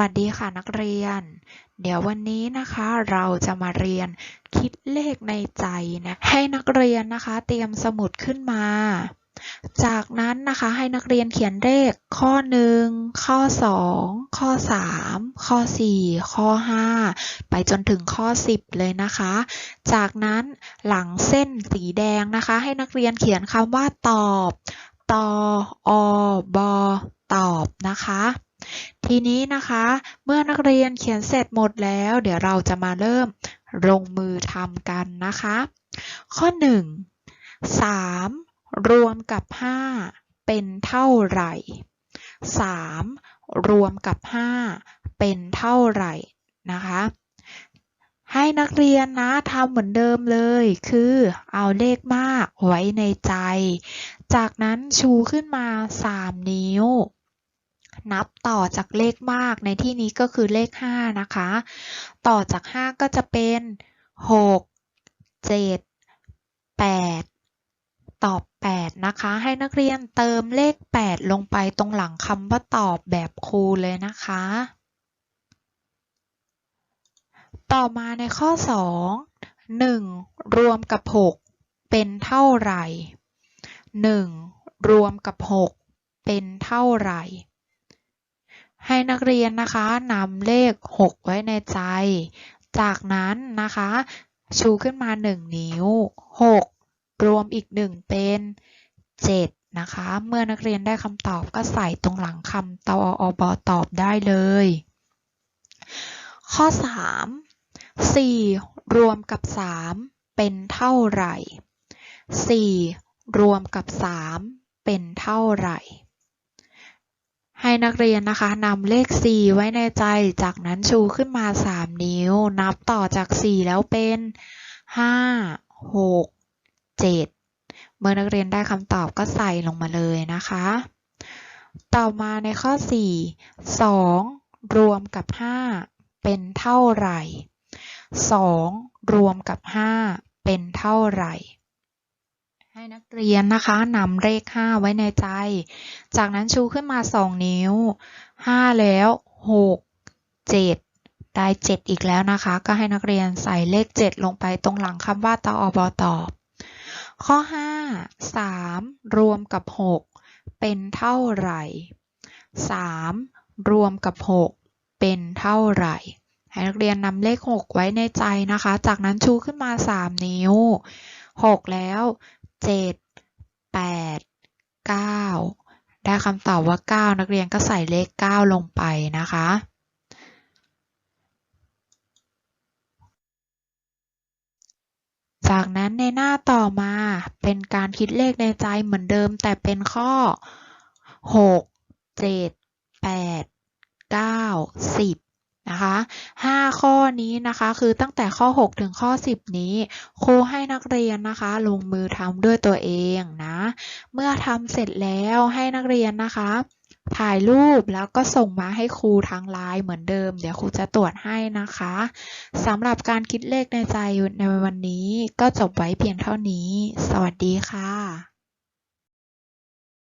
วัสดีค่ะนักเรียน เดี๋ยววันนี้นะคะเราจะมาเรียนคิดเลขในใจนะให้นักเรียนนะคะ เตรียมสมุดขึ้นมา จากนั้นนะคะให้นักเรียนเขียนเลขข้อ 1 ข้อ 2 ข้อ 3 ข้อ 4 ข้อ 5 ไปจนถึงข้อ 10 เลยนะคะ จากนั้นหลังเส้นสีแดงนะคะ ให้นักเรียนเขียนคำว่าตอบ ตออบอตอบนะคะ ทีนี้นะคะ เมื่อนักเรียนเขียนเสร็จหมดแล้ว เดี๋ยวเราจะมาเริ่มลงมือทำกันนะคะ ข้อ 1 3 รวมกับ 5 เป็นเท่าไหร่ 3 รวมกับ 5 เป็นเท่าไหร่นะคะ ให้นักเรียนนะทำเหมือนเดิมเลย คือเอาเลขมากไว้ในใจ จากนั้นชูขึ้นมา 3 นิ้ว นับต่อจากเลขมากในที่นี้ก็คือเลข 5 นะคะ ต่อจาก 5 ก็จะเป็น 6 7 8 ตอบ 8 นะคะ ให้นักเรียนเติมเลข 8 ลงไปตรงหลังคำว่าตอบแบบครูเลยนะคะ ต่อมาในข้อ 2 1 รวมกับ 6 เป็นเท่าไหร่ 1 รวมกับ 6 เป็นเท่าไหร่ ให้นักเรียนนะคะนำเลข 6 ไว้ในใจ จากนั้นนะคะ ชูขึ้นมา 1 นิ้ว 6 รวมอีก 1 เป็น 7 นะคะ เมื่อนักเรียนได้คำตอบก็ใส่ตรงหลังคำตออบตอบได้เลย ข้อ 3 4 รวมกับ 3 เป็นเท่าไหร่ 4 รวมกับ 3 เป็นเท่าไหร่ ให้นักเรียนนะคะนำเลข 4 ไว้ในใจ จากนั้นชูขึ้นมา 3 นิ้ว นับต่อจาก 4 แล้วเป็น 5 6 7 เมื่อนักเรียนได้คำตอบก็ใส่ลงมาเลยนะคะ ต่อมาในข้อ 4 2 รวมกับ 5 เป็นเท่าไหร่ 2 รวมกับ 5 เป็นเท่าไหร่ ให้นักเรียนนะคะนำเลข 5 ไว้ในใจ จากนั้นชูขึ้นมา 2 นิ้ว 5 แล้ว 6 7 ได้ 7 อีกแล้วนะคะ ก็ให้นักเรียนใส่เลข 7 ลงไปตรงหลังคำว่าตออบตอบ ข้อ 5 3 รวมกับ 6 เป็นเท่าไหร่ 3 รวมกับ 6 เป็นเท่าไหร่ให้นักเรียนนำเลข 6 ไว้ในใจนะคะ จากนั้นชูขึ้นมา 3 นิ้ว 6 แล้ว 7 8 9ได้คำตอบว่า 9 นักเรียนก็ใส่เลข 9 ลงไปนะคะ จากนั้นในหน้าต่อมาเป็นการคิดเลขในใจเหมือนเดิมแต่เป็นข้อ 6 7 8 9 10 นะคะ5ข้อนี้นะคะคือตั้งแต่ข้อ 6 ถึงข้อ 10 นี้ ครูให้นักเรียนนะคะ ลงมือทำด้วยตัวเองนะ เมื่อทำเสร็จแล้วให้นักเรียนนะคะ ถ่ายรูปแล้วก็ส่งมาให้ครูทางไลน์เหมือนเดิม เดี๋ยวครูจะตรวจให้นะคะสำหรับการคิดเลขในใจในวันนี้ ก็จบไว้เพียงเท่านี้ สวัสดีค่ะ